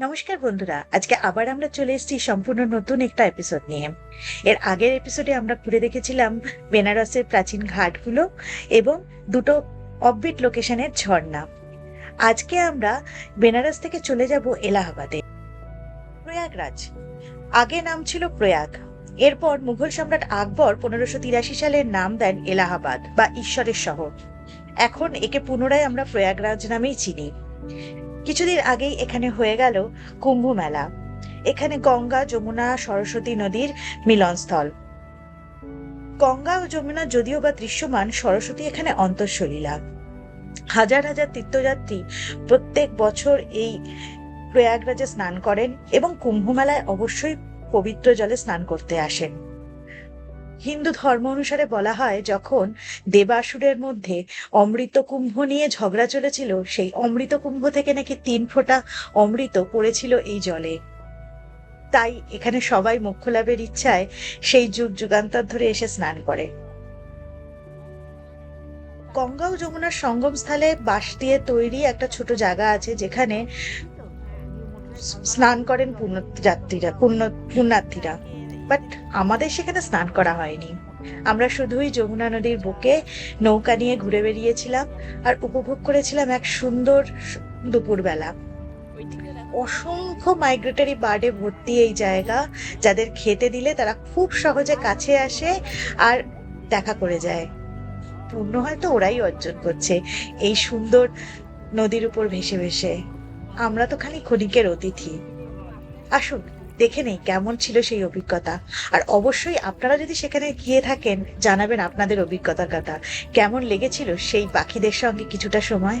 নমস্কার বন্ধুরা, আজকে আবার আমরা চলে এসেছি সম্পূর্ণ নতুন একটা এপিসোড নিয়ে। এর আগের এপিসোডে আমরা ঘুরে দেখেছিলাম বেনারসের প্রাচীন ঘাটগুলো এবং দুটো অফবিট লোকেশনের ঝর্ণা। আজকে আমরা বেনারস থেকে চলে যাব এলাহাবাদে। প্রয়াগরাজ। আগে নাম ছিল প্রয়াগ। এরপর মুঘল সম্রাট আকবর পনেরোশো তিরাশি সালের নাম দেন এলাহাবাদ বা ঈশ্বরের শহর। এখন একে পুনরায় আমরা প্রয়াগরাজ নামেই চিনি। কিছুদিন আগেই এখানে হয়ে গেল কুম্ভ মেলা এখানে গঙ্গা, যমুনা, সরস্বতী নদীর মিলনস্থল। গঙ্গা ও যমুনা যদিও বা দৃশ্যমান, সরস্বতী এখানে অন্তঃসলীলা। হাজার হাজার তীর্থযাত্রী প্রত্যেক বছর এই প্রয়াগরাজে স্নান করেন এবং কুম্ভ মেলায় অবশ্যই পবিত্র জলে স্নান করতে আসেন। হিন্দু ধর্ম অনুসারে বলা হয়, যখন দেবাসুরের মধ্যে অমৃত কুম্ভ নিয়ে ঝগড়া চলেছিল, সেই অমৃত কুম্ভ থেকে নাকি তিন ফোঁটা অমৃত পড়েছিল এই জলে। তাই এখানে সবাই মোক্ষ লাভের ইচ্ছায় সেই যুগ যুগান্তর ধরে এসে স্নান করে। গঙ্গা ও যমুনার সঙ্গম স্থলে বাঁশ দিয়ে তৈরি একটা ছোট জায়গা আছে, যেখানে স্নান করেন পুণ্যযাত্রীরা, পুণ্য, পুণ্যার্থীরা। বাট আমাদের সেখানে স্নান করা হয়নি। আমরা শুধুই যমুনা নদীর বুকে নৌকা নিয়ে ঘুরে বেরিয়েছিলাম আর উপভোগ করেছিলাম এক সুন্দর দুপুরবেলা। অসংখ্য মাইগ্রেটরি বার্ডে ভর্তি এই জায়গা, যাদের খেতে দিলে তারা খুব সহজে কাছে আসে আর দেখা করে যায়। পূর্ণ হয়তো ওরাই অর্জন করছে এই সুন্দর নদীর উপর ভেসে ভেসে। আমরা তো খালি ক্ষণিকের অতিথি। আসুন। দেখে নেই কেমন ছিল সেই অভিজ্ঞতা। আর অবশ্যই আপনারা যদি সেখানে গিয়ে থাকেন, জানাবেন আপনাদের অভিজ্ঞতার কথা। কেমন লেগেছিল সেই পাখিদের সঙ্গে কিছুটা সময়?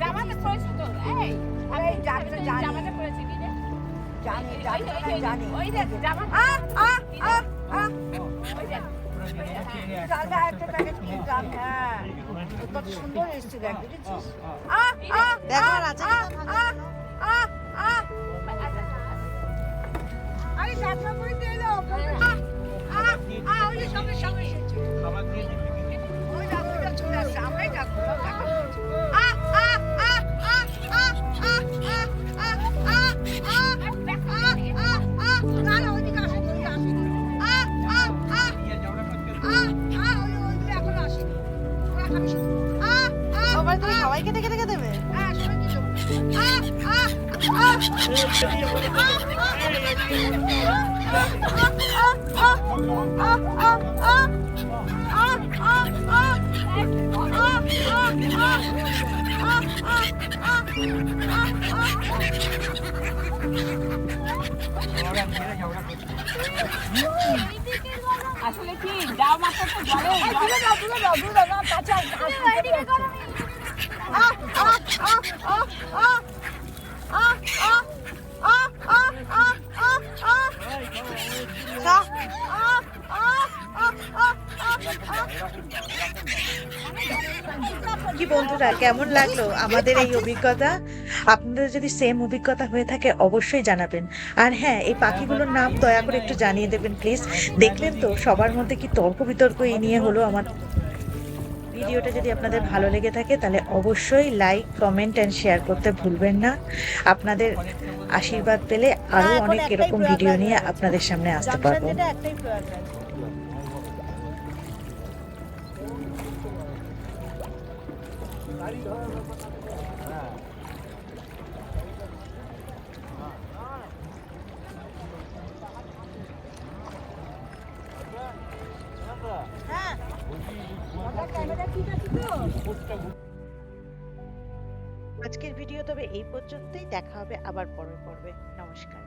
জামাতে পড়েছি তো এই আমি জামাতে পড়েছি জানি জানি জানি ওই দেখ জামা আ আ আ আ ওই দেখ দাদা একটা প্যাকেট কিনতাম হ্যাঁ কত সুন্দর এসছে দেখ দেখেছিস আ আ দেখো রাজা আ আ আ আ সবাইকে দেখে দেখে দেবে হ্যাঁ সবাইকে দেবো আসলে কি দাও মাথা তো জলে। তুলে দাও তুলে দাও তুলে দাও কাঁচা আ আ আ আ বন্ধু বন্ধুরা কেমন লাগল আমাদের এই অভিজ্ঞতা? আপনাদের যদি সেম অভিজ্ঞতা হয়ে থাকে অবশ্যই জানাবেন। আর হ্যাঁ এই পাখিগুলোর নাম দয়া করে একটু জানিয়ে দেবেন প্লিজ দেখলেন তো সবার মধ্যে কি তর্ক বিতর্ক এই নিয়ে হলো আমার? ভিডিওটা যদি আপনাদের ভালো লেগে থাকে তাহলে অবশ্যই লাইক কমেন্ট অ্যান্ড শেয়ার করতে ভুলবেন না। আপনাদের আশীর্বাদ পেলে আরও হ্যাঁ, অনেক এরকম ভিডিও নিয়ে আপনাদের সামনে আসতে পারব। আজকের ভিডিও তবে এই পর্যন্তই। দেখা হবে আবার পরের পর্বে। নমস্কার।